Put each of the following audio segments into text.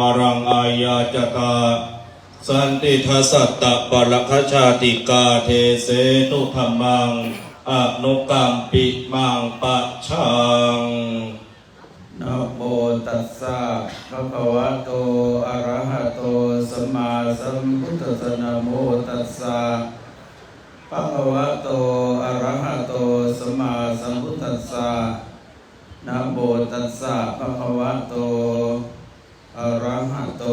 อารังอายาจตาสันติทัสสตะปรคชาติกาเทเสนุธรรมังอนุกรรมปิมังปะชังนะโมตัสสะภะคะวะโตอะระหะโตสัมมาสัมพุทธัสสะนะโมตัสสะภะคะวะโตอะระหะโตสัมมาสัมพุทธัสสะนะโมตัสสะภะคะวะโต อะระหะโต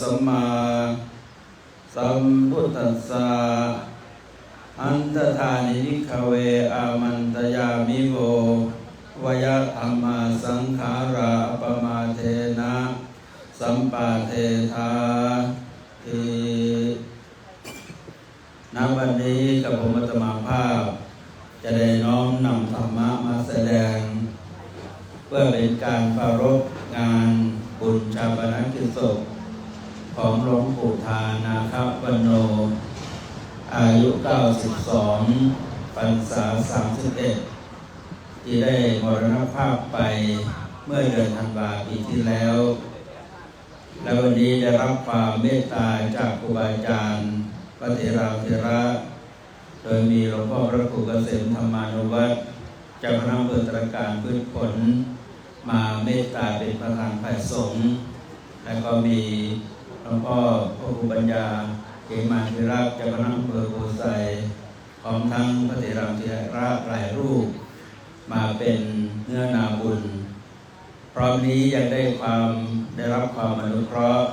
สัมมาสัมพุทธัสสะอันตทานินิขเวอามันตยามิโววยธรรมาสังขาราปมาเทนะ สัมปาเทธาทีณวันนี้กับผมอัตมาภาพ จะได้น้อมนำธรรมะมาแสดง เพื่อเป็นการปรารภานบุญ ชาปนกิจศพของหลวงปู่ทานาครับโน อายุ 92พรรษา31 ที่ได้มรณภาพไปเมื่อเดือนธันวาปีที่แล้ว และวันนี้ได้รับความเมตตาจากครูบาอาจารย์พระเถราเถระ โดยมีหลวงพ่อพระครูเกษมธรรมานุวัฒน์เจ้าคณะอำเภอตรการพืชผล มาเมตตาเป็นประธานฝ่ายสงฆ์ และก็มีหลวงพ่อพระครูปัญญาเกมาธิรักเจ้าคณะอำเภอโพไซพร้อมทั้งพระเถรเถระหลายรูป มาเป็นเนื้อนาบุญ พร้อมนี้ยังได้ความได้รับความอนุเคราะห์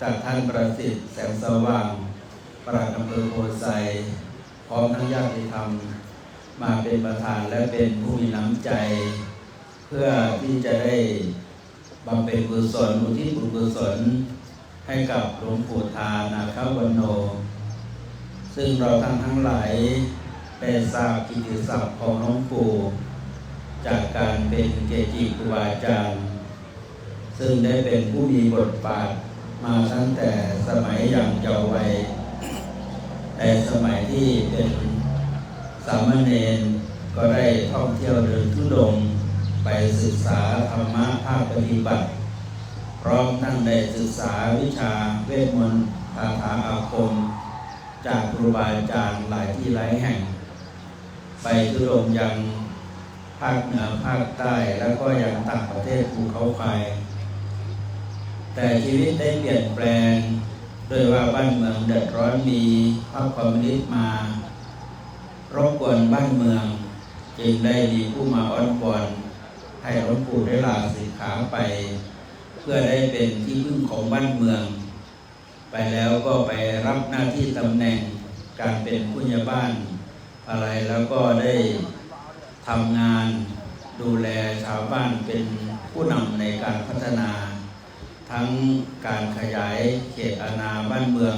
จากท่านประสิทธิ์แสงสว่างปลัดอำเภอโพไซพร้อมทั้งญาติธรรมมาเป็นประธานและเป็นผู้มีน้ำใจ เพื่อที่จะได้ บำเพ็ญกุศลอุทิศบุญกุศลให้กับหลวงปู่ทานาควันโน ซึ่งเราทั้งทั้งหลายได้ทราบกิติศัพท์ของหลวงปู่จากการเป็นเกจิครูบาอาจารย์ ซึ่งได้เป็นผู้มีบทบาทมาตั้งแต่สมัยอย่างเยาว์วัยแต่สมัยที่เป็นสามเณรก็ได้ท่องเที่ยวเดินทุดง ไปศึกษาธรรมะภาคปฏิบัติ พร้อมทั้งได้ศึกษาวิชาเวทมนต์คาถาอาคม จากครูบาอาจารย์หลายที่หลายแห่ง ไปทุดงยังภาคเหนือภาคใต้แล้วก็ยังต่างประเทศภูเขาไฟแต่ชีวิตได้เปลี่ยนแปลงด้วยว่าบ้านเมืองเดือดร้อนมีพรรคคอมมิวนิสต์มารบกวนบ้านเมือง จึงได้มีผู้มาอ้อนวอน ให้หลวงปู่ได้ลาสิกขาไป เพื่อได้เป็นที่พึ่งของบ้านเมือง ไปแล้วก็ไปรับหน้าที่ตำแหน่งการเป็นผู้ใหญ่บ้าน อะไรแล้วก็ได้ทำงานดูแลชาวบ้านเป็นผู้นำในการพัฒนา ทั้งการขยายเขตอาณาบ้านเมือง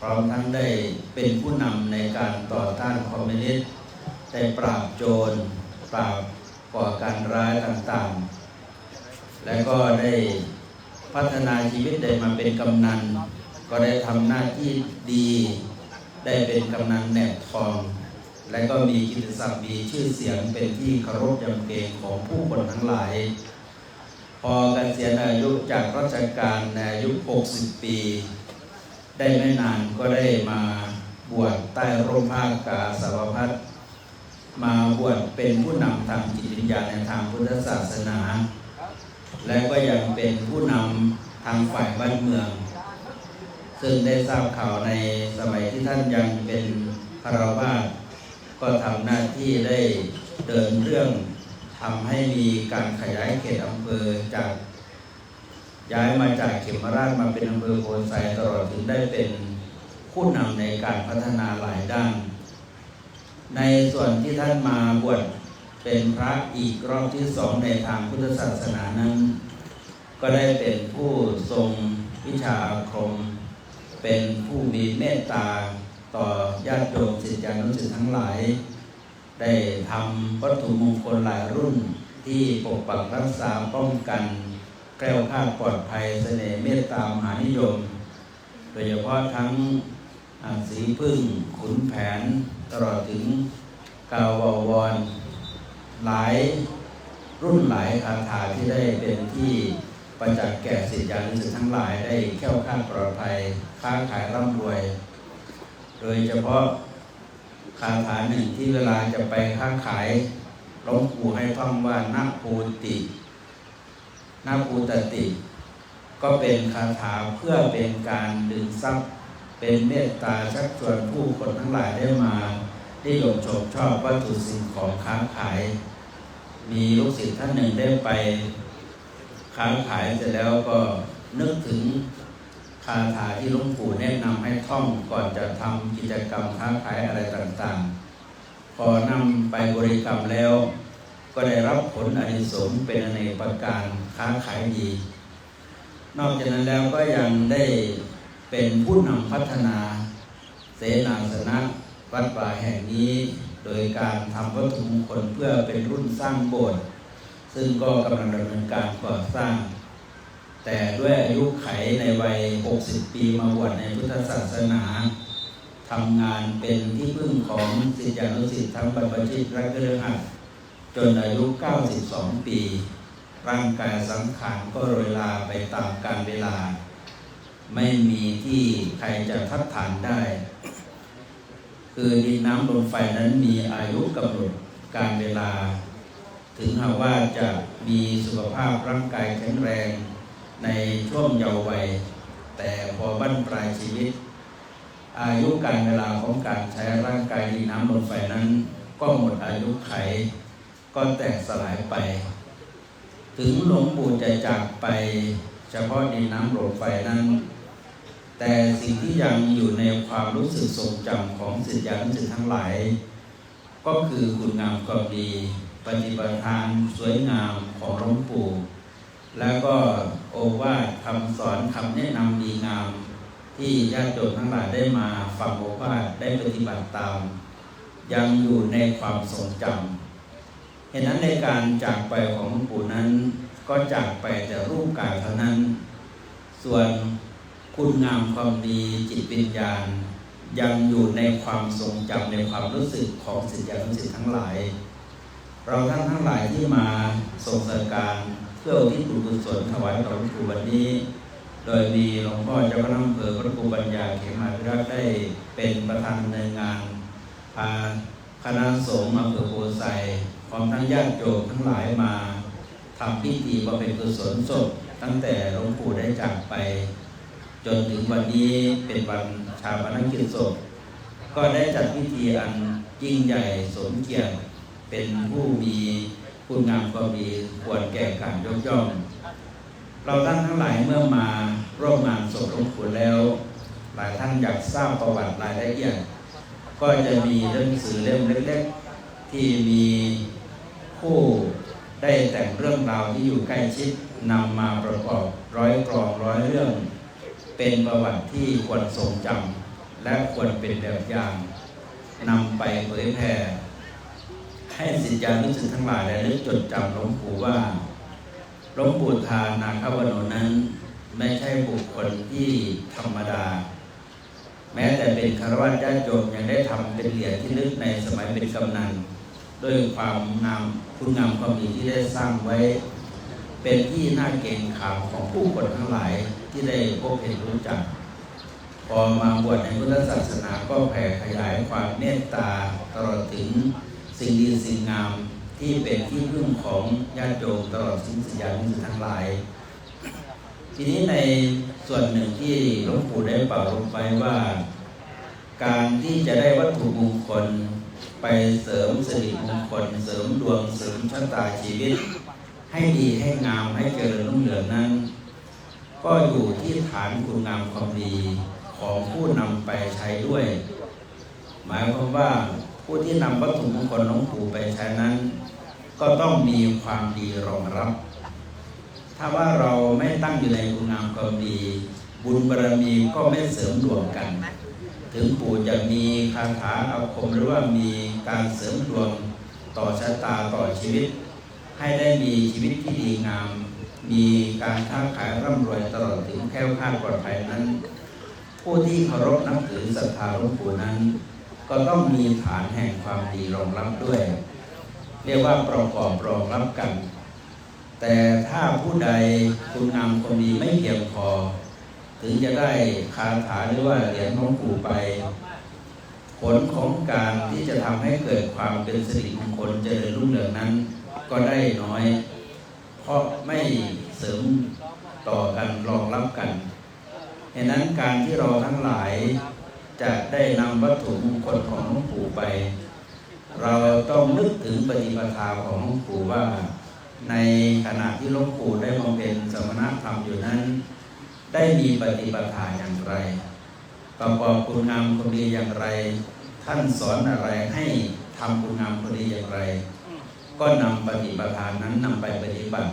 พร้อมทั้งได้เป็นผู้นำในการต่อต้านคอมมิวนิสต์ได้ปราบโจรปราบ ก่อการร้ายต่างๆ และก็ได้พัฒนาชีวิตได้มาเป็นกำนัน ก็ได้ทำหน้าที่ดี ได้เป็นกำนันแหนบทอง และก็มีกิตติศัพท์มีชื่อเสียงเป็นที่เคารพยำเกรงของผู้คนทั้งหลาย พอเกษียณอายุจากราชการในอายุ 60 ปี ได้ไม่นานก็ได้มาบวชใต้ร่มผ้ากาสาวพัฒ มาบวชเป็นผู้นำทางจิตวิญญาณในทางพุทธศาสนา และก็ยังเป็นผู้นำทางฝ่ายบ้านเมือง ซึ่งได้ทราบข่าวในสมัยที่ท่านยังเป็นคารวาสก็ทำหน้าที่ได้เดินเรื่องทำให้มีการขยายเขตอำเภอจากย้ายมาจากเขมราชมาเป็นอำเภอโพนไซตลอดถึงได้เป็นผู้นำในการพัฒนาหลายด้าน ในส่วนที่ท่านมาบวชเป็นพระอีกรอบที่สองในทางพุทธศาสนานั้น ก็ได้เป็นผู้ทรงวิชาอาคม เป็นผู้มีเมตตาต่อญาติโยมศิษยานุศิษย์ทั้งหลาย ได้ทำวัตถุมงคลหลายรุ่นที่ปกปักรักษาป้องกันแกล้วคลาปลอดภัยเสน่ห์เมตตามหานิยม โดยเฉพาะทั้งสีพึ่งขุนแผน ตลอดถึงกาวาวรหลายรุ่นหลายคาถาที่ได้เป็นที่ประจักษ์แก่สิทธิานุสิทธิ์ทั้งหลายได้แคล้วคลาดปลอดภัยค้าขายร่ำรวย โดยเฉพาะคาถาหนึ่งที่เวลาจะไปค้าขายหลวงปู่ให้ท่องว่านาภูตินาภูตติ ก็เป็นคาถาเพื่อเป็นการดึงทรัพย์ เป็นเมตตาชักชวนผู้คนทั้งหลายได้มา ได้ยมชมชอบวัตถุสิ่งของค้าขาย มีลูกศิษย์ท่านหนึ่งได้ไปค้าขายเสร็จแล้วก็นึกถึงคาถาที่หลวงปู่แนะนำให้ท่องก่อนจะทำกิจกรรมค้าขายอะไรต่างๆ พอนำไปบริกรรมแล้ว ก็ได้รับผลอนิสงส์เป็นอเนกประการค้าขายดี นอกจากนั้นแล้วก็ยังได้เป็นผู้นำพัฒนา เสนาสนะ วัดป่าแห่งนี้โดยการทำวัตถุมงคลเพื่อเป็นรุ่นสร้างโบสถ์ซึ่งก็กำลังดำเนินการก่อสร้าง แต่ด้วยอายุไขในวัย 60 ปีมาบวชในพุทธศาสนาทำงานเป็นที่พึ่งของศิษยานุศิษย์ทั้งบรรพชิตและเครือขัดจนอายุ 92 ปี ร่างกายสังขารก็โรยลาไปตามกาลเวลา ไม่มีที่ใครจะทัดฐานได้ คือดินน้ำลมไฟนั้นมีอายุกำหนดการเวลา ถึงหากว่าจะมีสุขภาพร่างกายแข็งแรง ในช่วงเยาว์วัย แต่พอบั้นปลายชีวิต อายุการเวลาของการใช้ร่างกายดินน้ำลมไฟนั้น ก็หมดอายุไข ก็แตกสลายไป ถึงหลวงปู่จะจากไป เฉพาะดินน้ำลมไฟนั้น แต่สิ่งที่ยังอยู่ในความรู้สึกทรงจำของศิษยานุศิษย์ทั้งหลาย ก็คือคุณงามความดี ปฏิบัติทานสวยงามของหลวงปู่ แล้วก็โอวาทคำสอนคำแนะนำดีงาม ที่ญาติโยมทั้งหลายได้มาฟังโอวาทได้ปฏิบัติตาม ยังอยู่ในความทรงจำเหตุนั้นในการจากไปของหลวงปู่นั้น ก็จากไปแต่รูปกายเท่านั้น ส่วน คุณงามความดีจิตวิญญาณ ยังอยู่ในความทรงจำในความรู้สึกของศิษยานุศิษย์ทั้งหลาย เราท่านทั้งหลายที่มาส่งเสริมการเพื่อที่บุญกุศลถวายต่อหลวงปู่วันนี้ โดยมีหลวงพ่อเจ้าคณะอำเภอพระครูปัญญาเขมาพิรักษ์ได้เป็นประธานในงานพาคณะสงฆ์อำเภอโพไซพร้อมทั้งญาติโยมทั้งหลายมาทำพิธีบำเพ็ญกุศลศพตั้งแต่หลวงปู่ได้จากไป จนถึงวันนี้เป็นวันชาปนกิจศพก็ได้จัดพิธีอันยิ่งใหญ่สมเกียรติเป็นผู้มีคุณงามความดีควรแก่การยกย่อง เราท่านทั้งหลายเมื่อมาร่วมงานศพหลวงปู่แล้ว หลายท่านอยากทราบประวัติรายละเอียด ก็จะมีหนังสือเล่มเล็กๆ ที่มีผู้ได้แต่งเรื่องราวที่อยู่ใกล้ชิดนำมาประกอบร้อยกรองร้อยเรื่อง เป็นประวัติที่ควรทรงจำและควรเป็นแบบอย่างนำไปเผยแผ่ให้สิทธิานุสิษย์ทั้งหลายได้นึกจดจำหลวงปู่ว่าหลวงปู่ทานาคาวโนนั้น ไม่ใช่บุคคลที่ธรรมดา แม้แต่เป็นคารวะญาติโยมยังได้ทำเป็นเหรียญที่ลึกในสมัยเป็นกำนันด้วยความงามคุณงามความดีที่ได้สร้างไว้ เป็นที่น่าเกรงขามของผู้คนทั้งหลาย ที่ได้พบเห็นรู้จัก พอมาบวชในพุทธศาสนาก็แผ่ขยายความเมตตาตลอดถึงสิ่งดีสิ่งงามที่เป็นที่พึ่งของญาติโยมตลอดสิ้นสัญญาณทั้งหลาย ทีนี้ในส่วนหนึ่งที่หลวงปู่ได้เป่าลงไปว่า การที่จะได้วัตถุมงคลไปเสริมสิริมงคลเสริมดวงเสริมชะตาชีวิต ให้ดีให้งามให้เจริญรุ่งเรืองนั้น ก็อยู่ที่ฐานคุณงามความดีของผู้นำไปใช้ด้วย หมายความว่าผู้ที่นำวัตถุมงคลหลวงปู่ไปใช้นั้น ก็ต้องมีความดีรองรับ ถ้าว่าเราไม่ตั้งอยู่ในคุณงามความดี บุญบารมีก็ไม่เสริมดวงกัน ถึงปู่จะมีคาถาอาคมหรือว่ามีการเสริมดวงต่อชะตาต่อชีวิต ให้ได้มีชีวิตที่ดีงาม มีการค้าขายร่ำรวยตลอดถึงแค้วคลาดปลอดภัยนั้น ผู้ที่เคารพนับถือศรัทธาหลวงปู่นั้น ก็ต้องมีฐานแห่งความดีรองรับด้วย เรียกว่าประกอบรองรับกัน แต่ถ้าผู้ใดคุณงามความดีไม่เพียงพอถึงจะได้คาถาหรือว่าเหรียญหลวงปู่ไป ผลของการที่จะทำให้เกิดความเป็นสิริมงคลเจริญรุ่งเรืองนั้น ก็ได้น้อย ราะไม่เสริมต่อกันรองรับกันเหตุนั้นการที่เราทั้งหลายจะได้นำวัตถุมงคลของหลวงปู่ไป เราต้องนึกถึงปฏิปทาของหลวงปู่ว่า ในขณะที่หลวงปู่ได้บำเพ็ญสมณธรรมอยู่นั้น ได้มีปฏิปทาอย่างไรประกอบคุณงามความดีอย่างไร ท่านสอนอะไรให้ทำคุณงามความดีอย่างไร ก็นำปฏิปทานนั้นนำไปปฏิบัติ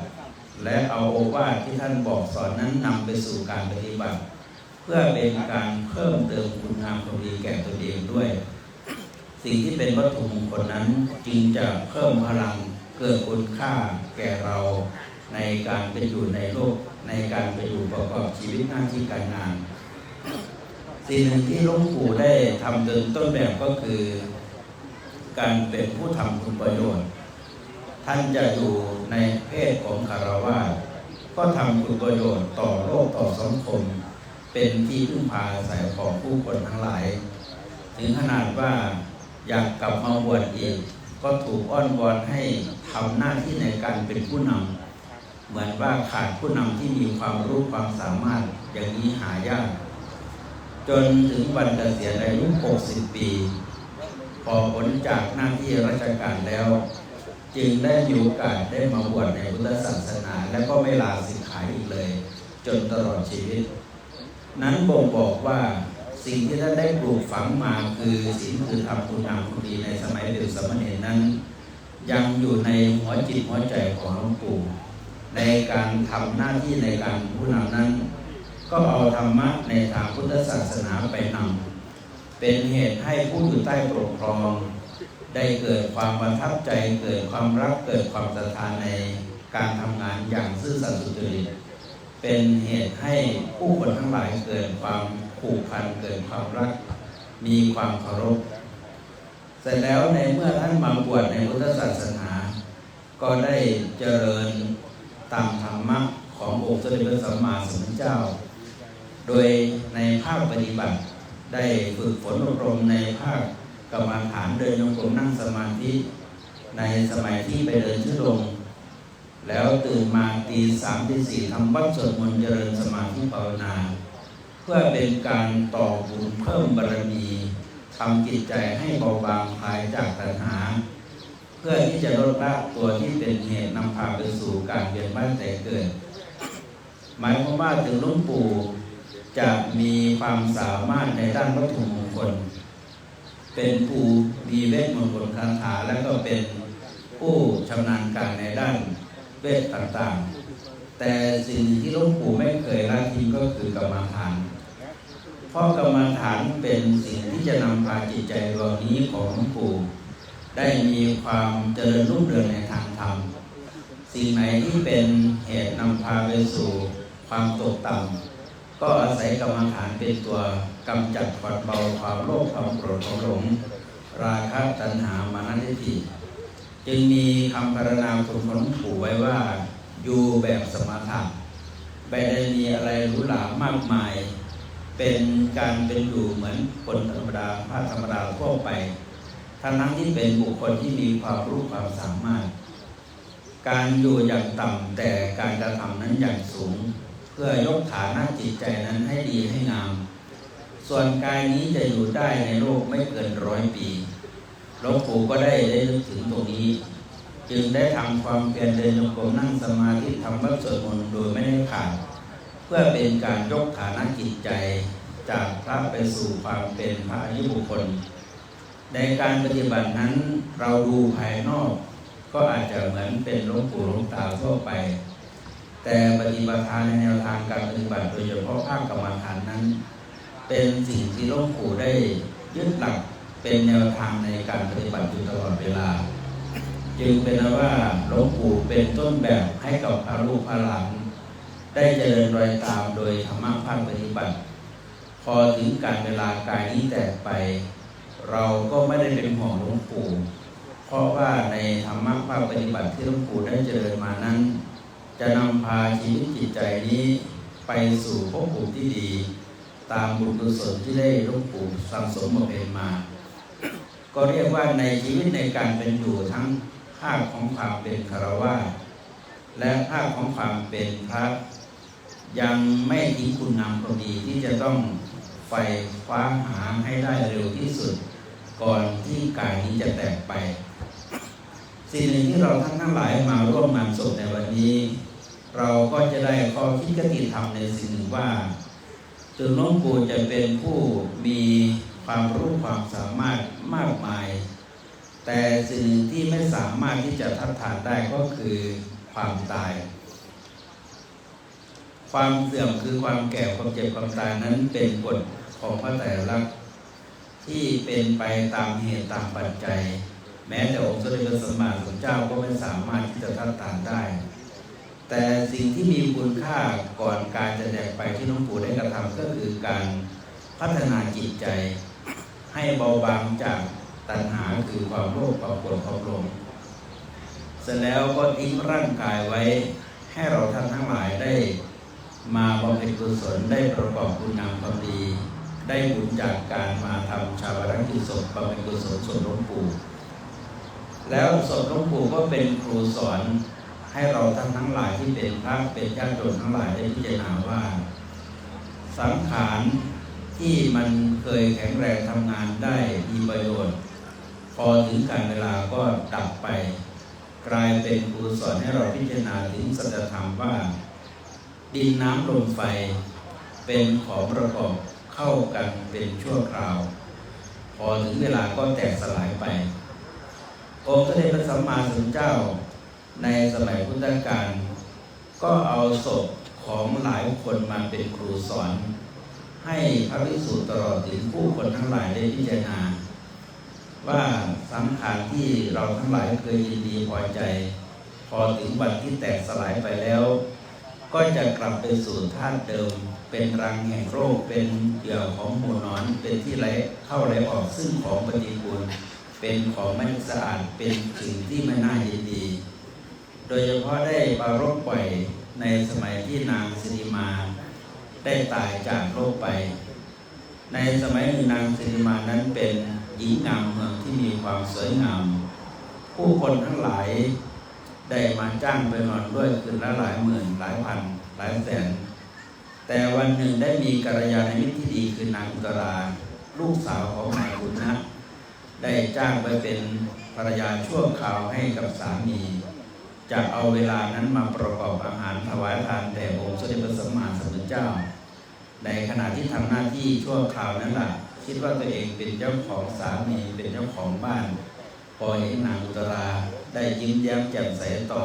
และเอาโอวาทที่ท่านบอกสอนนั้นนำไปสู่การปฏิบัติ เพื่อเป็นการเพิ่มเติมคุณงามความดีแก่ตนเองด้วย สิ่งที่เป็นวัตถุมงคลนั้นจึงจะเพิ่มพลังเกิดคุณค่าแก่เราในการเป็นอยู่ในโลกในการไปอยู่ประกอบชีวิตหน้าที่การงาน สิ่งหนึ่งที่หลวงปู่ได้ทำเดินต้นแบบก็คือ การเป็นผู้ทำคุณประโยชน์ ท่านจะอยู่ในเพศของคารวะก็ทำคุณประโยชน์ต่อโลกต่อสังคม เป็นที่พึ่งพาอาศัยของผู้คนทั้งหลาย ถึงขนาดว่าอยากกลับมาบวชอีก ก็ถูกอ้อนวอนให้ทำหน้าที่ในการเป็นผู้นำเหมือนว่าขาดผู้นำที่มีความรู้ความสามารถอย่างนี้หายาก จนถึงวันเกษียณอายุ 60 ปี พอผลจากหน้าที่ราชการแล้ว จึงได้มีโอกาสได้มาบวชในพุทธศาสนา และก็ไม่ลาสิกขาอีกเลย จนตลอดชีวิต นั้นบ่งบอกว่าสิ่งที่ท่านได้ปลูกฝังมาคือศีลคือธรรมคุณงามคุณดีในสมัยเด็กสมณเณรนั้น ยังอยู่ในหัวจิตหัวใจของหลวงปู่ในการทำหน้าที่ในการผู้นำนั้น ก็เอาธรรมะในทางพุทธศาสนาไปนำเป็นเหตุให้ผู้อยู่ใต้ปกครอง ได้เกิดความประทับใจเกิดความรักเกิดความศรัทธาในการทำงานอย่างซื่อสัตย์สุจริตเป็นเหตุให้ผู้คนทั้งหลายเกิดความผูกพันเกิดความรัก มีความเคารพเสร็จแล้วในเมื่อท่านมาบวชในพุทธศาสนา ก็ได้เจริญตามธรรมะขององค์สมเด็จพระสัมมาสัมพุทธเจ้า โดยในภาคปฏิบัติได้ฝึกฝนอบรมในภาค กรรมฐานเดินโยกลมนั่งสมาธิ ในสมัยที่ไปเดินชุดลง แล้วตื่นมาตีสามตีสี่ทำวัดสวดมนต์เจริญสมาธิภาวนา เพื่อเป็นการต่อบุญเพิ่มบารมีทำจิตใจให้เบาบางคลายจากตัณหา เพื่อที่จะลดละตัวที่เป็นเหตุนำพาไปสู่การเวียนว่ายแต่เกิด หมายความว่าถึงลุงปู่จะมีความสามารถในด้านวัตถุมงคล เป็นผู้มีเวทมนต์คาถาและก็เป็นผู้ชำนาญการในด้านเวทต่างๆ แต่สิ่งที่หลุงปู่ไม่เคยละทิ้งก็คือกรรมฐาน เพราะกรรมฐานเป็นสิ่งที่จะนำพาจิตใจดวงนี้ของหลวงปู่ได้มีความเจริญรุ่งเรืองในทางธรรม สิ่งไหนที่เป็นเหตุนำพาไปสู่ความตกต่ำก็อาศัยกรรมฐานเป็นตัว กำจัดปัดเบาความโลภความโกรธความหลง ราคะตัณหามานะทิฏฐิจึงมีคำพรรณนาคุณของหลวงปู่ไว้ว่าอยู่แบบสมถะไม่ได้มีอะไรหรูหรามากมาย เป็นการเป็นอยู่เหมือนคนธรรมดาพระธรรมดาทั่วไปทั้งนั้นที่เป็นบุคคลที่มีความรู้ความสามารถ การอยู่อย่างต่ำแต่การกระทำนั้นอย่างสูง เพื่อยกฐานะจิตใจนั้นให้ดีให้งาม ส่วนกายนี้จะอยู่ได้ในโลกไม่เกินร้อยปีหลวงปู่ก็ได้ได้นึกถึงตรงนี้ จึงได้ทำความเพียรเดินโยกมนั่งสมาธิทำวัดสวดมนต์โดยไม่ได้ขาด เพื่อเป็นการยกฐานะจิตใจจากพระไปสู่ความเป็นพระอริยบุคคล ในการปฏิบัตินั้นเราดูภายนอก ก็อาจจะเหมือนเป็นหลวงปู่หลวงตาทั่วไป แต่ปฏิบัติทานในแนวทางการปฏิบัติโดยเฉพาะภาคกรรมฐานนั้น เป็นสิ่งที่หลวงปู่ได้ยึดหลักเป็นแนวทางในการปฏิบัติอยู่ตลอดเวลา จึงเป็นว่าหลวงปู่เป็นต้นแบบให้กับพระลูกพระหลานได้เจริญรอยตามโดยธรรมะภาคปฏิบัติ พอถึงการเวลากายนี้แตกไป เราก็ไม่ได้เป็นห่วงหลวงปู่เพราะว่าในธรรมะภาคปฏิบัติที่หลวงปู่ได้เจริญมานั้น จะนำพาชีวิตจิตใจนี้ไปสู่ภพภูมิที่ดี ตามบุญกุศลที่ได้หลวงปู่สั่งสมบำเพ็ญมา ก็เรียกว่าในชีวิตในการเป็นอยู่ทั้งภาคของความเป็นคารวะและภาคของความเป็นพระยังไม่ทิ้งคุณงามความดีที่จะต้องไฟคว้าหาให้ได้เร็วที่สุด ก่อนที่กายนี้จะแตกไป สิ่งหนึ่งที่เราทั้งทั้งหลายมาร่วมงานศพในวันนี้ เราก็จะได้ข้อคิดกติธรรมในสิ่งหนึ่งว่า ถึงหลวงปู่จะเป็นผู้มีความรู้ความสามารถมากมาย แต่สิ่งที่ไม่สามารถที่จะทัดทานได้ก็คือความตาย ความเสื่อมคือความแก่ความเจ็บความตายนั้นเป็นกฎของพระไตรลักที่เป็นไปตามเหตุตามปัจจัย แม้แต่องค์สมเด็จพระสัมมาสัมพุทธเจ้าก็ไม่สามารถที่จะทัดทานได้ แต่สิ่งที่มีคุณค่าก่อนการจะแดกไปที่หลวงปู่ได้กระทำก็คือการพัฒนาจิตใจ ให้เบาบางจากตัณหาคือความโลภความโกรธความหลงเสร็จแล้วก็ทิ้งร่างกายไว้ ให้เราท่านทั้งหลายได้ มาบำเพ็ญกุศลได้ประกอบคุณงามความดี ได้บุญจากการมาทำชาวรักิจศพบำเพ็ญกุศลศพหลวงปู่แล้วศพหลวงปู่ก็เป็นครูสอน ให้เราท่านทั้งหลายที่เป็นพระเป็นญาติโยมทั้งหลายได้พิจารณาว่า สังขารที่มันเคยแข็งแรงทำงานได้มีประโยชน์ พอถึงการเวลาก็ดับไป กลายเป็นครูสอนให้เราพิจารณาถึงสัจธรรมว่า ดินน้ำลมไฟเป็นของประกอบเข้ากันเป็นชั่วคราว พอถึงเวลาก็แตกสลายไปองค์พระเดชพระสัมมาสัมพุทธเจ้า ในสมัยพุทธกาลก็เอาศพของหลายคนมาเป็นครูสอน ให้พระภิกษุตลอดถึงผู้คนทั้งหลายได้พิจารณา ว่าสังขารที่เราทั้งหลายเคยยินดีพอใจ พอถึงวันที่แตกสลายไปแล้ว ก็จะกลับไปสู่ธาตุเดิม เป็นรังแห่งโรคเป็นเหยื่อของหมูนอนเป็นที่ไหลเข้าไหลออกซึ่งของปฏิกูลเป็นของไม่สะอาดเป็นสิ่งที่ไม่น่ายินดี โดยเฉพาะได้ปารบปล่อยในสมัยที่นางสิริมา ได้ตายจากโลกไป ในสมัยหนึ่งนางสิริมานั้นเป็นหญิงงามเมืองที่มีความสวยงาม ผู้คนทั้งหลายได้มาจ้างไปนอนด้วยคืนละหลายหมื่นหลายพัน หลายแสน แต่วันหนึ่งได้มีกัลยาณมิตรที่ดีคือนางอุตราลูกสาวของนายบุญนะได้จ้างไปเป็นภรรยาชั่วคราวให้กับสามี จะเอาเวลานั้นมาประกอบอาหารถวายทานแด่องค์สมเด็จพระสัมมาสัมพุทธเจ้า ในขณะที่ทำหน้าที่ชั่วคราวนั้นล่ะคิดว่าตัวเองเป็นเจ้าของสามีเป็นเจ้าของบ้าน พอเห็นนางอุตราได้ยิ้มแย้มแจ่มใสต่อ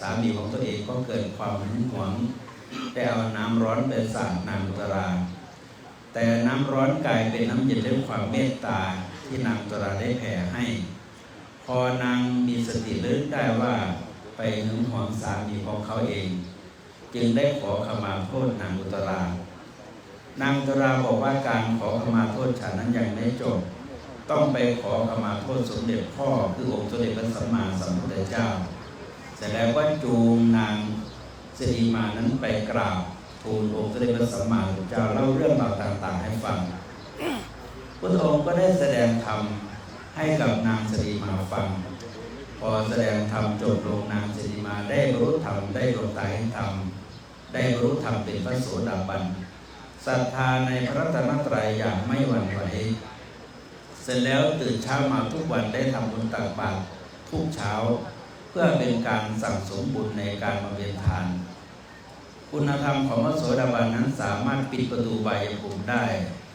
สามีของตัวเองก็เกิดความหึงหวงได้เอาน้ำร้อนไปสาดนางอุตรา แต่น้ำร้อนกลายเป็นน้ำเย็นด้วยความเมตตาที่นางอุตราได้แผ่ให้ พอนางมีสติระลึกได้ว่า ไปหึงหวงสามีของเขาเอง จึงได้ขอขมาโทษนางอุตรานางอุตราบอกว่าการขอขมาโทษฉันนั้นยังไม่จบ ต้องไปขอขมาโทษสมเด็จพ่อคือองค์สมเด็จพระสัมมาสัมพุทธเจ้าเสร็จแล้วก็จูงนางสิริมานั้นไปกราบทูลองค์สมเด็จพระสัมมาสัมพุทธเจ้าเล่าเรื่องราวต่างๆ ให้ฟังพุทธองค์ก็ได้แสดงธรรมให้กับนางสิริมาฟัง อแสดงธรรมจบลงนางสิริมาได้รรลุธรรมได้ดวงตาให้ธรรมได้รรลุธรรมเป็นพระโสดาบันศรัทธาในพระธรัตนตรัยอย่างไม่หวั่นไหวเสร็จแล้วตื่นเช้ามาทุกวันได้ทำบุญตักบาตรทุกเช้า เพื่อเป็นการสั่งสมบุญในการมาเวียนทาน คุณธรรมของพระโสดาบันนั้นสามารถปิดประตูใบายภูมิได้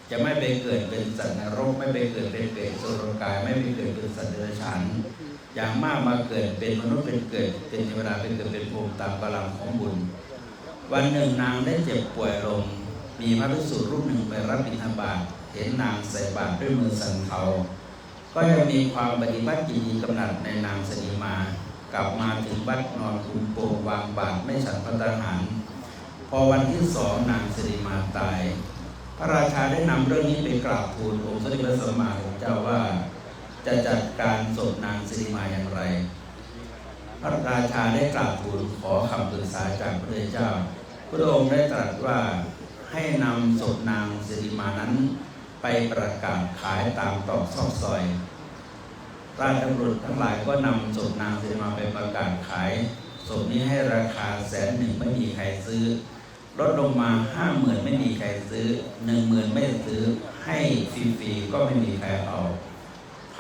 จะไม่ไปเกิดเป็นสัตว์นรก ไม่ไปเกิดเป็นเปรตโสรกาย ไม่ไปเกิดเป็นสัตว์เดรัจฉาน อย่างมากมาเกิดเป็นมนุษย์เป็นเกิด เป็นเทวดาเป็นเกิดเป็นภูมิตามกำลังของบุญ วันหนึ่งนางได้เจ็บป่วยลง มีพระภิกษุรูปหนึ่งไปรับบิณฑบาตเห็นนางใส่บาตรด้วยมือสันเทาก็ยังมีความปฏิบัติยินดีกำหนัดในนางสนิมา กลับมาถึงวัดนอนคุมโปงวางบาตรไม่ฉันพัตตาหารพอวันที่สองนางสิริมาตาย พระราชาได้นำเรื่องนี้ไปกราบทูลองค์สมเด็จพระสัมมาสัมพุทธเจ้าว่า จะจัดการศพนางสิริมาอย่างไร พระราชาได้กราบทูลขอคำปรึกษาจากพระเจ้า พระองค์ได้ตรัสว่าให้นำศพนางสิริมานั้น ไปประกาศขายตามตอกซอกซอยราชบุรุษทั้งหลายก็นำศพนางสิริมาไปประกาศขายศพนี้ให้ราคาแสนหนึ่งไม่มีใครซื้อ ลดลงมาห้าหมื่นไม่มีใครซื้อหนึ่งหมื่นไม่ซื้อให้ฟรีๆก็ไม่มีใครเอา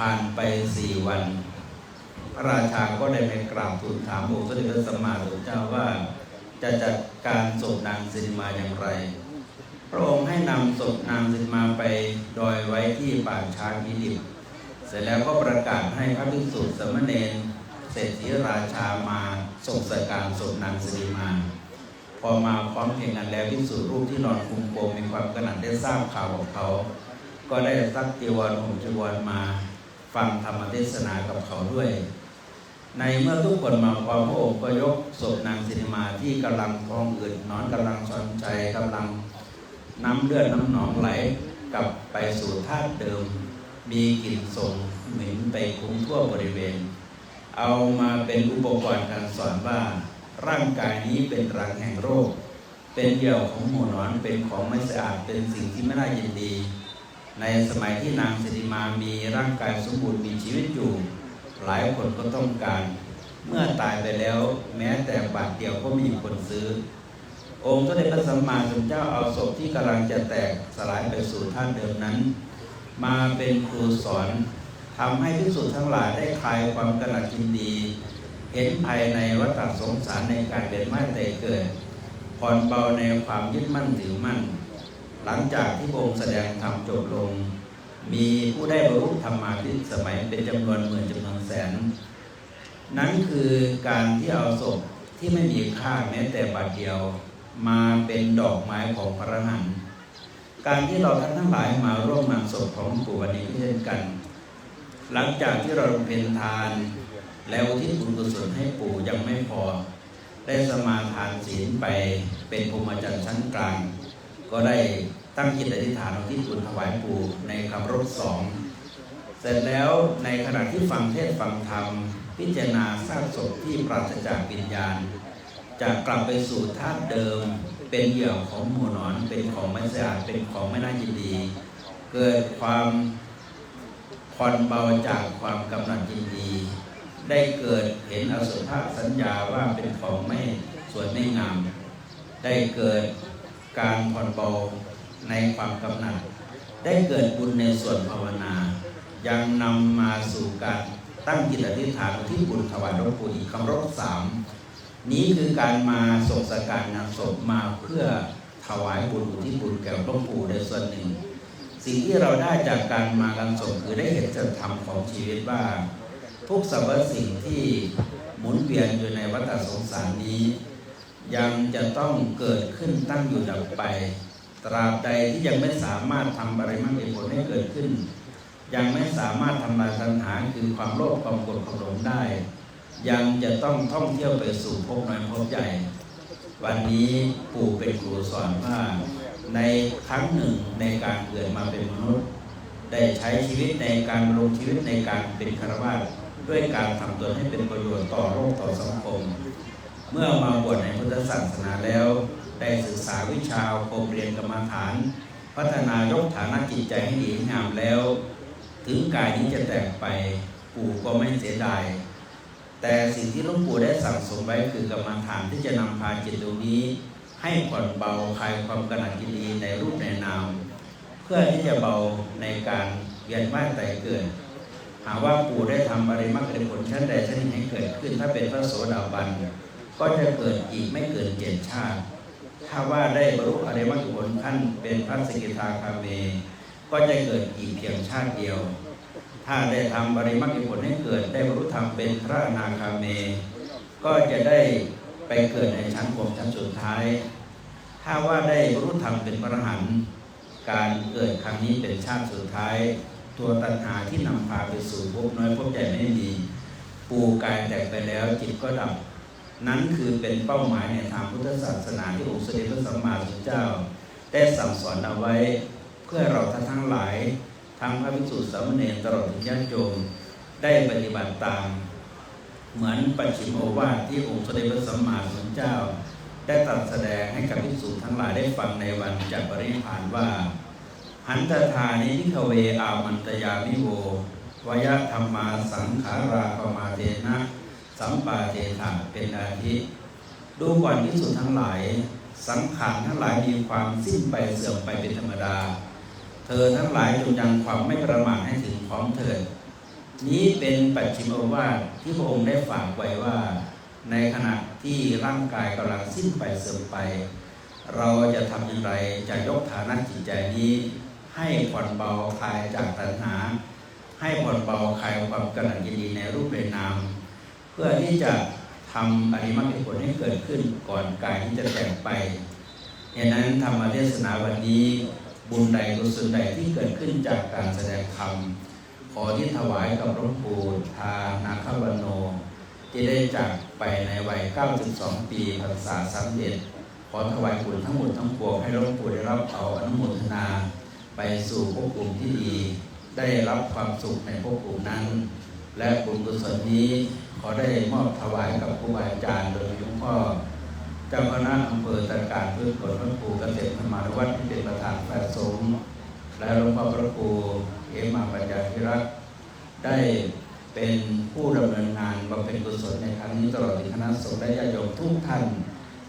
ผ่านไปสี่วัน พระราชาก็ได้ไปกราบทูลถามองค์สมเด็จพระสัมมาสัมพุทธเจ้าว่า จะจัดการศพนางสิริมาอย่างไร พระองค์ให้นำศพนางสิริมาไปดอยไว้ที่ป่าช้าพิดิบเสร็จแล้วก็ประกาศให้พระภิกษุสามเณรเศรษฐีราชามาส่งสการศพนางสิริมา พอมาพร้อมเพรียงกันแล้วภิกษุรูปที่นอนคุมโปงมีความกระหนัดได้ทราบข่าวของเขา ก็ได้ซักจีวรห่มจีวรมา ฟังธรรมเทศนากับเขาด้วย ในเมื่อทุกคนมาพร้อมพระองค์ก็ยกศพนางสิริมาที่กำลังท้องอืดนอนกำลังชอนใจกำลังน้ำเลือดน้ำหนองไหลกลับไปสู่ธาตุเดิม มีกลิ่นส่งเหม็นไปคุ้งทั่วบริเวณ เอามาเป็นอุปกรณ์การสอนว่า ร่างกายนี้เป็นรังแห่งโรค เป็นเหยี่ยวของหมูนอนเป็นของไม่สะอาดเป็นสิ่งที่ไม่น่ายินดี ในสมัยที่นางสิริมามีร่างกายสมบูรณ์มีชีวิตอยู่ หลายคนก็ต้องการ เมื่อตายไปแล้ว แม้แต่บาทเดียวก็มีคนซื้อ องค์สมเด็จพระสัมมาสัมพุทธเจ้าเอาศพที่กำลังจะแตกสลายไปสู่ท่านเดิมนั้น มาเป็นครูสอนทำให้ที่สุดทั้งหลายได้คลายความกระหนัดยินดี เห็นภายในวัฏสงสารในการเวียนว่ายตายเกิดผ่อนเบาในความยึดมั่นถือมั่น หลังจากที่พระองค์แสดงธรรมจบลง มีผู้ได้บรรลุธรรมาภิสมัยเป็นจำนวนหมื่นจำนวนแสน นั้นคือการที่เอาศพที่ไม่มีค่าแม้แต่บาทเดียว มาเป็นดอกไม้ของพระหันการที่เราท่านทั้งหลายมาร่วมงานศพของหลวงปู่วันนี้เช่นกัน หลังจากที่เราเป็นทาน แล้วที่บุญกุศลให้ปู่ยังไม่พอ ได้สมาทานศีลไปเป็นพรหมจรรย์ชั้นกลาง ก็ได้ตั้งจิตอธิษฐานอาที่บุญถวายปู่ในคำรบสอง เสร็จแล้วในขณะที่ฟังเทศฟังธรรม พิจารณาสร้างศพที่ปราศจากวิญญาณ จะกลับไปสู่ธาตุเดิม เป็นเหยื่อของหมูนอนเป็นของไม่สะอาดเป็นของไม่น่ายินดี เกิดความผ่อนเบาจากความกำหนัดยินดี ได้เกิดเห็นอสุภะสัญญาว่าเป็นของไม่สวยไม่งาม ได้เกิด การผ่อนเบาในความกำหนัด ได้เกิดบุญในส่วนภาวนา ยังนำมาสู่การตั้งจิตอธิษฐานที่บุญถวายหลวงปู่อีกคำรบสามนี้คือการมาส่งสการงานศพมาเพื่อถวายบุญอุที่บุญแก่หลวงปู่ในส่วนหนึ่ง สิ่งที่เราได้จากการมางานศพคือได้เห็นสัจธรรมของชีวิตว่า ทุกสรรพสิ่งที่หมุนเวียนอยู่ในวัฏสงสารนี้ ยังจะต้องเกิดขึ้นตั้งอยู่ดับไป ตราบใดที่ยังไม่สามารถทำอะไรมั่งเป็นผลให้เกิดขึ้น ยังไม่สามารถทำลายตัณหาคือความโลภความโกรธความหลงได้ ยังจะต้องท่องเที่ยวไปสู่ภพน้อยภพใหญ่ วันนี้ปู่เป็นครูสอนว่าในครั้งหนึ่งในการเกิดมาเป็นมนุษย์ ได้ใช้ชีวิตในการลงชีวิตในการเป็นคารวะด้วยการทำตนให้เป็นประโยชน์ต่อโลกต่อสังคม เมื่อมาบวชในพุทธศาสนาแล้ว ได้ศึกษาวิชาคมเรียนกรรมฐาน พัฒนายกฐานะจิตใจให้ดีงามแล้ว ถึงกายนี้จะแตกไปปู่ก็ไม่เสียดายแต่สิ่งที่หลวงปู่ได้สั่งสมไว้คือกรรมฐานที่จะนำพาจิตดวงนี้ ให้ผ่อนเบาคลายความกระหนัดยินดีในรูปในนาม เพื่อที่จะเบาในการเวียนว่ายตายเกิด หาว่าปู่ได้ทำอะไรมากเป็นผลชั้นใดชั้นหนึ่งให้เกิดขึ้นถ้าเป็นพระโสดาบัน ก็จะเกิดอีกไม่เกินเจ็ดชาติ ถ้าว่าได้บรรลุอริยมรรคผลขั้นเป็นพระสกิทาคาเม ก็จะเกิดอีกเพียงชาติเดียว ถ้าได้ทำบริมรรคผลให้เกิดได้บรรลุธรรมเป็นพระอนาคาเม ก็จะได้ไปเกิดในชั้นภพชั้นสุดท้าย ถ้าว่าได้บรรลุธรรมเป็นพระอรหันต์การเกิดครั้งนี้เป็นชาติสุดท้าย ตัวตัณหาที่นำพาไปสู่ภพน้อยภพใหญ่ไม่มีปูกายแตกไปแล้วจิตก็ดับ นั้นคือเป็นเป้าหมายในทางพุทธศาสนาที่องค์สมเด็จพระสัมมาสัมพุทธเจ้า ได้สั่งสอนเอาไว้ เพื่อเราท่านทั้งหลาย ทั้งพระภิกษุสามเณรตลอดถึงญาติโยมได้ปฏิบัติตาม เหมือนปัจฉิมโอวาทที่องค์สมเด็จพระสัมมาสัมพุทธเจ้า ได้ตรัสแสดงให้กับภิกษุทั้งหลายได้ฟังในวันจักปริพานว่าหันตถานิทิขเวอามันตยาวิโววยธรรมาสังขาราปมาเทนะ สัมปาเทถะเป็นอาทิดูก่อนที่สุดทั้งหลาย สังขารทั้งหลายมีความสิ้นไปเสื่อมไปเป็นธรรมดา เธอทั้งหลายจงยังความไม่ประมาทให้ถึงพร้อมเถิดนี้เป็นปัจฉิมวาทที่พระองค์ได้ฝากไว้ว่า ในขณะที่ร่างกายกำลังสิ้นไปเสื่อมไป เราจะทำอย่างไรจะยกฐานะจิตใจนี้ ให้ผ่อนเบาคลายจากตัณหา ให้ผ่อนเบาคลายความกระหนัดยินดีในรูปเป็นนาม พื่อที่จะทำอริมักผลให้เกิดขึ้นก่อนกายที่จะแตกไปเหตุนั้นธรรมเทศนาวันนี้ บุญใดกุศลใดที่เกิดขึ้นจากการแสดงธรรมขอที่ถวายกับหลวงปู่ทานาควันโน ที่ได้จากไปในวัย 92 ปีพรรษาสามเด็จขอถวายบุญทั้งหมดทั้งปวงให้หลวงปู่ได้รับเอาอนุโมทนา ไปสู่ภพภูมิที่ดี ได้รับความสุขในภพภูมินั้น และบุญกุศลนี้ ขอได้มอบถวายกับครูบาอาจารย์โดยหลวงพ่อเจ้าคณะอำเภอตะการพืชผลพระครูเกษตรธรรมานวัฒน์ที่เป็นประธานฝ่ายสงฆ์และหลวงพ่อพระครูเอมาปัญญาธิรักษ์ได้เป็นผู้ดำเนินงานบำเพ็ญกุศลในครั้งนี้ตลอดถึงคณะสงฆ์และญาติโยมทุกท่าน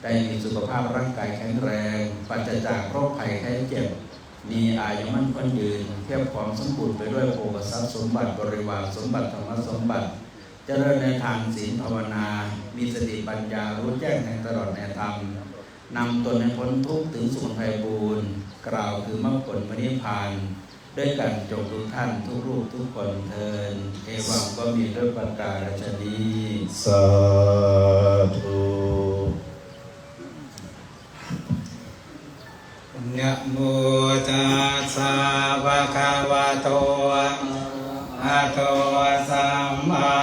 ได้มีสุขภาพร่างกายแข็งแรงปราศจากโรคภัยไข้เจ็บ มีอายุมั่นคงยืน เทียบความสมบูรณ์ไปด้วยโภคทรัพย์สมบัติบริวารสมบัติธรรมสมบัติ จริญในทางศีลภาวนา มีสติปัญญารู้แจ้งแทงตลอดในธรรมนำตนให้พ้นทุกข์ถึงสุขภัยบูรณ์กล่าวคือมรรคผลมรรคพาน ด้วยกันจงทุกท่านทุกรูปทุกคนเทิน เอวังก็มีด้วยประกาศนีสาธุนะโมตัสสะภะคะวะโตอะระหะโตสัมมาสัมพุทธัสสะ